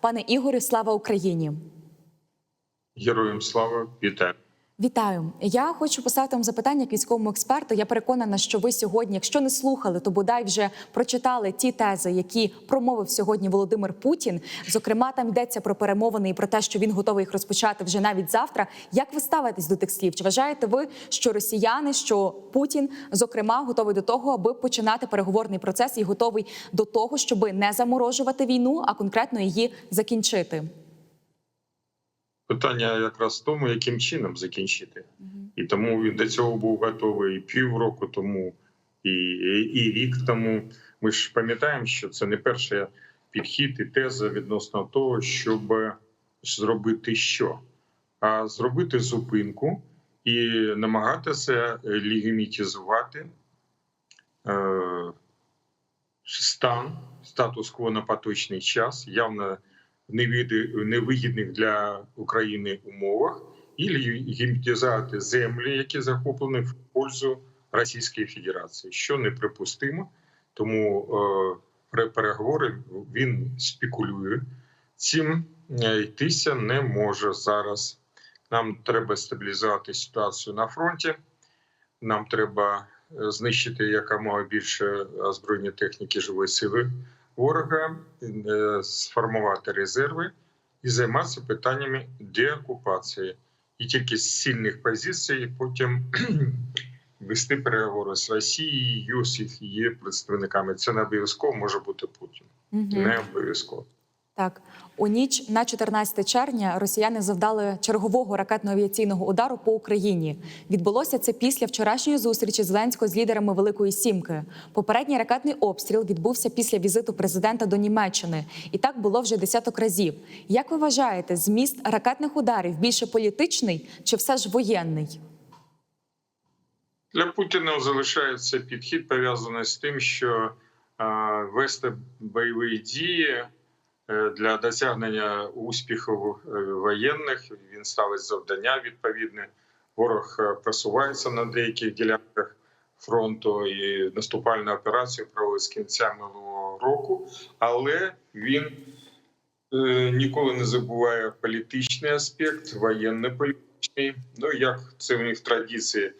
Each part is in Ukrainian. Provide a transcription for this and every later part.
Пане Ігорю, слава Україні! Героям слава вітаю. Вітаю! Я хочу поставити вам запитання як військовому експерту. Я переконана, що ви сьогодні, якщо не слухали, то бодай вже прочитали ті тези, які промовив сьогодні Володимир Путін. Зокрема, там йдеться про перемовини і про те, що він готовий їх розпочати вже навіть завтра. Як ви ставитесь до тих слів? Чи вважаєте ви, що росіяни, що Путін, зокрема, готовий до того, аби починати переговорний процес і готовий до того, щоб не заморожувати війну, а конкретно її закінчити? Питання якраз в тому, яким чином закінчити. І тому він до цього був готовий і півроку тому, і, і, і рік тому. Ми ж пам'ятаємо, що це не перший підхід і теза відносно того, щоб зробити що, а зробити зупинку і намагатися легімітизувати е, стан статус-кво на поточний час, явно невигідних для України умовах, і легімітизувати землі, які захоплені в пользу Російської Федерації, що неприпустимо. Тому е, переговори він спекулює. Цим е, йтися не може зараз. Нам треба стабілізувати ситуацію на фронті. Нам треба е, знищити якомога більше озброєння техніки живої сили ворога, е, сформувати резерви і займатися питаннями деокупації. І тільки з сильних позицій потім вести переговори з Росією, з їх її представниками. Це не обов'язково може бути Путін. Не обов'язково. Так, у ніч на 14 червня росіяни завдали чергового ракетно-авіаційного удару по Україні. Відбулося це після вчорашньої зустрічі Зеленського з лідерами Великої Сімки. Попередній ракетний обстріл відбувся після візиту президента до Німеччини, і так було вже десяток разів. Як ви вважаєте, зміст ракетних ударів більше політичний чи все ж воєнний? Для Путіна залишається підхід пов'язаний з тим, що е, вести бойові дії для досягнення успіхів е, воєнних він ставить завдання відповідне. Ворог е, просувається на деяких ділянках фронту і наступальну операцію провели з кінця минулого року, але він е, ніколи не забуває політичний аспект, воєнно-політичний. Ну як це в них традиції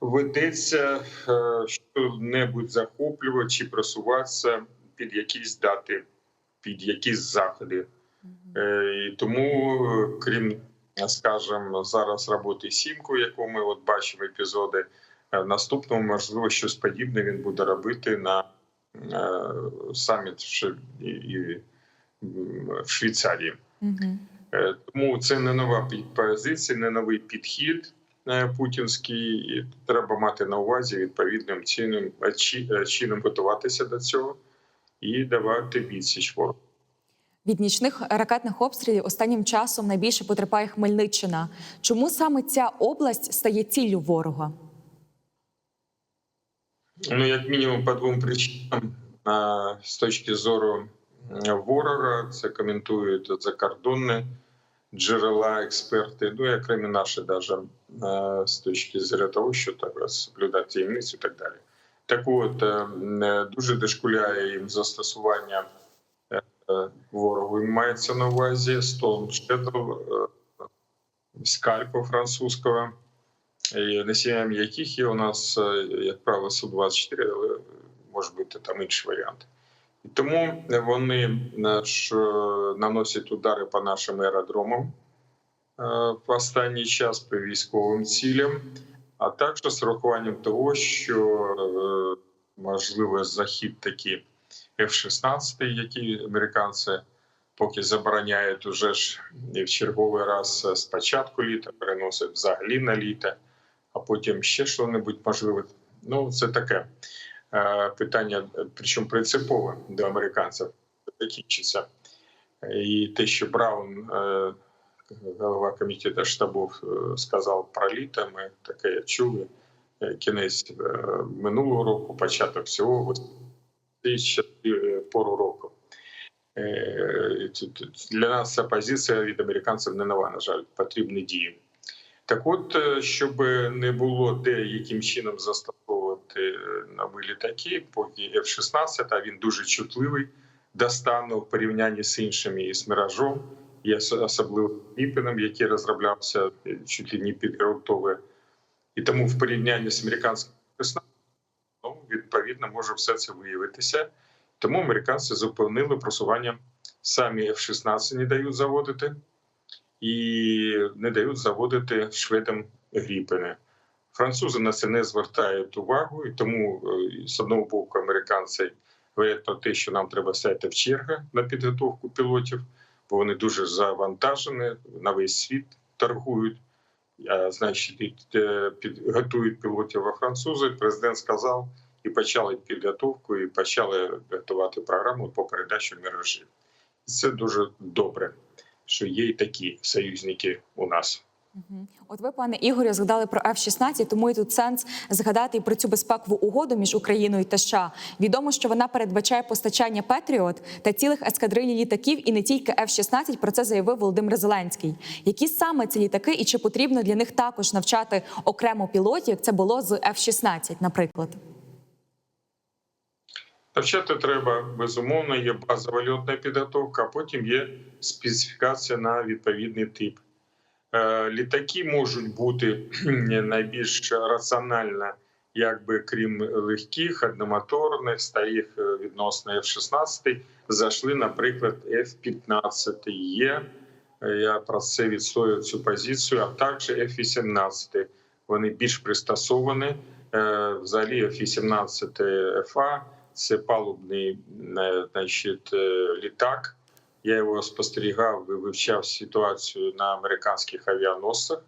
ведеться е, що-небудь захоплювати чи просуватися під якісь дати, під якісь заходи. Е, І тому, крім, скажімо, зараз роботи сімку, яку ми от бачимо епізоди, е, в наступному можливо щось подібне він буде робити на е, саміт в Швейцарії. Угу. Тому це не нова позиція, не новий підхід путінський. І треба мати на увазі відповідним чином, чином готуватися до цього і давати відсіч ворогу. Від нічних ракетних обстрілів останнім часом найбільше потерпає Хмельниччина. Чому саме ця область стає ціллю ворога? Ну, як мінімум, по двом причинам з точки зору ворога, це коментують закордонні джерела, експерти, ну і окремі наші, е, з точки зору того, що треба соблюдати таємницю і так далі. Так от е, е, дуже дошкуляє їм застосування е, ворогу. Мається на увазі Storm Shadow, скальпу французького носіями яких є у нас, як правило, Су-24, але може бути там інший варіант. І тому вони наш, наносять удари по нашим аеродромам в останній час по військовим цілям, а також з урахуванням того, що е, можливо захід такі F-16, які американці поки забороняють уже ж в черговий раз з початку літа, переносять взагалі на літо а потім ще що-небудь можливе. Ну, це таке е, питання, е, причому принципове до американців закінчиться. І те, що Браун, е, голова комітету штабів, е, сказав про літо, ми таке чули. Е, Кінець е, минулого року, початок цього пору року. Для нас ця позиція від американців не нова, на жаль, потрібні дії. Так от, щоб не було де яким чином застосовувати нові літаки, поки F-16, а він дуже чутливий достану в порівнянні з іншими і з міражом, і ос- особливо Піпіном, який розроблявся е, чуть ли не під. І тому в порівнянні з американським F-16, ну, відповідно може все це виявитися. Тому американці зупинили просування самі F-16 не дають заводити і не дають заводити шведам гріпени. Французи на це не звертають увагу, і тому е, з одного боку американці говорять про те, що нам треба стати в чергу на підготовку пілотів, бо вони дуже завантажені, на весь світ торгують. А, значить, е, під, готують пілотів во французи. Президент сказав і почали підготовку, і почали готувати програму по передачі мережі. Це дуже добре, що є і такі союзники у нас. От ви, пане Ігорю, згадали про F-16, тому і тут сенс згадати і про цю безпекову угоду між Україною та США. Відомо, що вона передбачає постачання Петріот та цілих ескадрилій літаків, і не тільки F-16, Про це заявив Володимир Зеленський. Які саме ці літаки, і чи потрібно для них також навчати окремо пілотів, як це було з F-16, наприклад? Навчати треба безумовно. Є базова льотна підготовка, а потім є специфікація на відповідний тип. Е, Літаки можуть бути найбільш раціонально, якби крім легких, одномоторних, старих е, відносно F-16, зайшли, наприклад, F-15 є. Е, Я про це відстоюю цю позицію, а також F-18. Вони більш пристосовані. Взагалі, F-18 FA – це палубний значить, літак. Я його спостерігав і вивчав ситуацію на американських авіаносцях.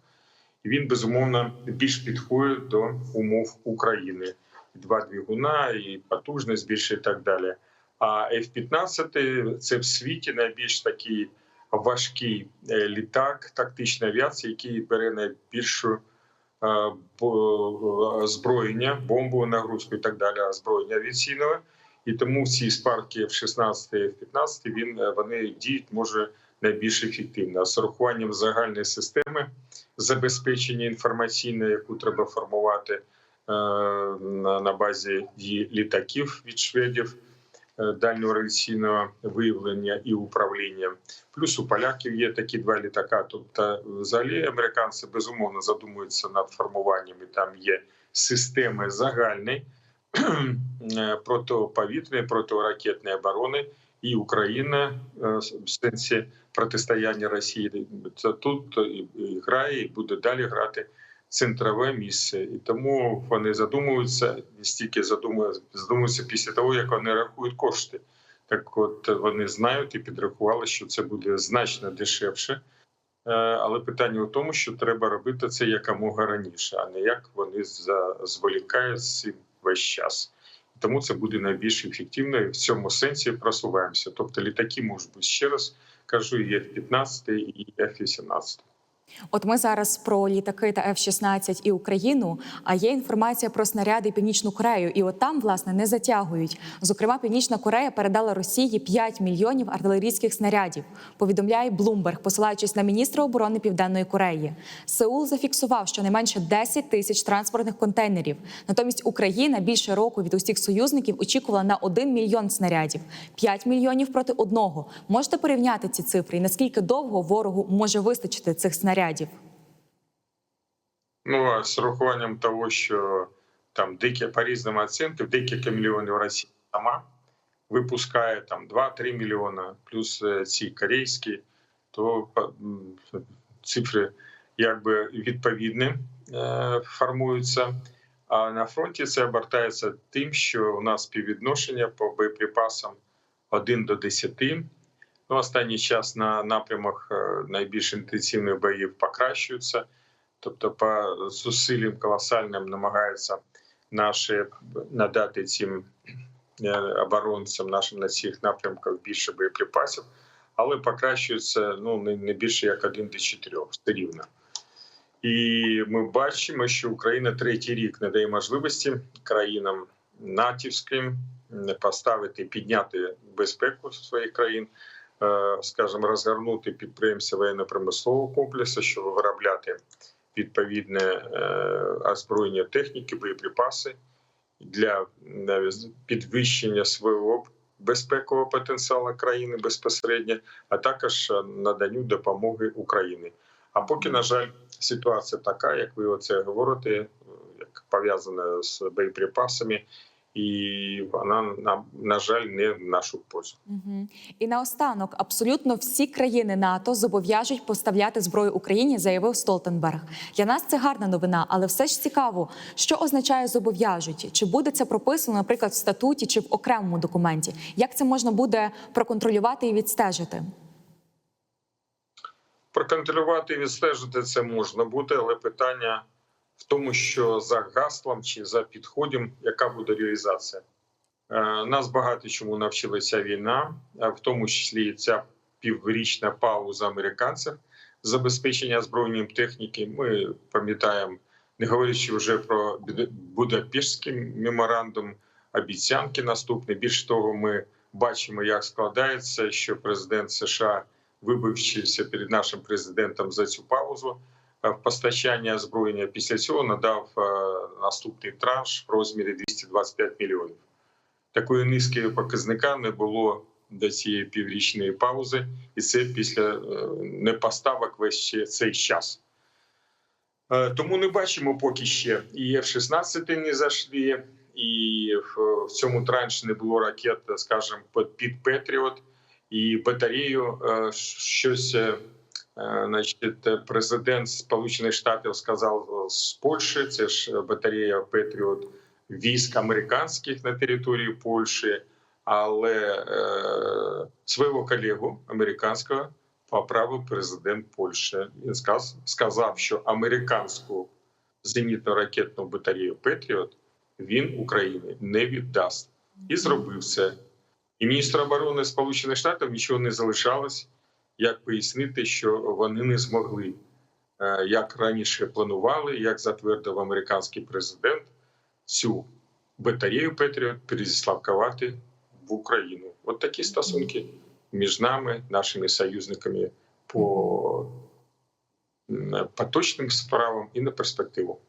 І він безумовно більш підходить до умов України. Два двигуна, і потужність більше, і так далі. А F-15 – це в світі найбільш такий важкий е, літак тактичної авіації, який бере найбільшу е, бо- озброєння, бомбову нагрузку і так далі, озброєння авіаційного. І тому ці спарки F-16 і F-15 він, е, вони діють може найбільш ефективно. З урахуванням загальної системи забезпечення інформаційне, яку треба формувати е, на, базі її літаків від шведів, е, дальнього радіаційного виявлення і управління. Плюс у поляків є такі два літака. Тобто, взагалі, американці безумовно задумуються над формуванням, і там є системи загальні е, протиповітряної, протиракетної оборони, і Україна е, в сенсі протистояння Росії. Це тут і грає, і буде далі грати центрове місце. І тому вони задумуються не стільки задумуються, задумуються після того, як вони рахують кошти. Так, от вони знають і підрахували, що це буде значно дешевше. Е, Але питання в тому, що треба робити це якомога раніше, а не як вони зволікають з цим весь час. Тому це буде найбільш ефективно і в цьому сенсі просуваємося. Тобто літаки можуть бути ще раз кажу, і F-15 і F-18. От ми зараз про літаки та F-16 і Україну. А є інформація про снаряди Північну Корею. І от там, власне, не затягують. Зокрема, Північна Корея передала Росії 5 мільйонів артилерійських снарядів. Повідомляє Блумберг, посилаючись на міністра оборони Південної Кореї. Сеул зафіксував щонайменше 10 тисяч транспортних контейнерів. Натомість Україна більше року від усіх союзників очікувала на 1 мільйон снарядів, 5 мільйонів проти одного. Можете порівняти ці цифри? І наскільки довго ворогу може вистачити цих снарядів? Ну а з урахуванням того, що там деякі по різним оцінкам, декілька мільйонів Росія сама випускає там 2-3 мільйона, плюс е, ці корейські, то цифри якби відповідні е, формуються. А на фронті це обертається тим, що у нас співвідношення по боєприпасам 1 до 10. Ну, останній час на напрямах е, найбільш інтенсивних боїв покращуються. Тобто, по зусиллям колосальним намагаються наші надати цим е, оборонцям нашим на цих напрямках більше боєприпасів, але покращується ну не, більше як один до чотирьох все рівно. І ми бачимо, що Україна третій рік не дає можливості країнам натівським поставити, підняти безпеку своїх країн, е, скажімо, розгорнути підприємства воєнно-промислового комплексу, щоб виробляти відповідне е, озброєння техніки, боєприпаси для е, підвищення свого безпекового потенціалу країни безпосередньо, а також е, наданню допомоги Україні. А поки, на жаль, ситуація така, як ви оце говорите, е, як пов'язана з боєприпасами, і вона на, на жаль не в нашу пользу. Угу. І наостанок, абсолютно всі країни НАТО зобов'яжуть поставляти зброю Україні, заявив Столтенберг. Для нас це гарна новина, але все ж цікаво, що означає зобов'яжуть? Чи буде це прописано, наприклад, в статуті чи в окремому документі? Як це можна буде проконтролювати і відстежити? Проконтролювати і відстежити це можна буде, але питання в тому, що за гаслом чи за підходом, яка буде реалізація. Е, Нас багато чому навчила ця війна, в тому числі ця піврічна пауза американців забезпечення збройної техніки. Ми пам'ятаємо, не говорячи вже про Буда- Будапештський меморандум, обіцянки наступні. Більш того, ми бачимо, як складається, що президент США вибивчився перед нашим президентом за цю паузу в постачання озброєння. Після цього надав е, наступний транш в розмірі 225 мільйонів. Такої низки показника не було до цієї піврічної паузи, і це після е, непоставок весь цей час. Е, Тому не бачимо поки ще і F-16 не зайшли, і в цьому транші не було ракет, скажімо, під- Петріот, і батарею е, щось. Е, е, Значить, президент Сполучених Штатів сказав з Польщі, це ж батарея Петріот військ американських на території Польщі, але е, свого колегу американського поправив президент Польщі. Він сказ, сказав, що американську зенітно-ракетну батарею Петріот він Україні не віддасть, і зробив це. І міністр оборони Сполучених Штатів нічого не залишалось, як пояснити, що вони не змогли, е, як раніше планували, як затвердив американський президент, цю батарею Петріот перезіславкувати в Україну. От такі стосунки між нами, нашими союзниками по поточним справам і на перспективу.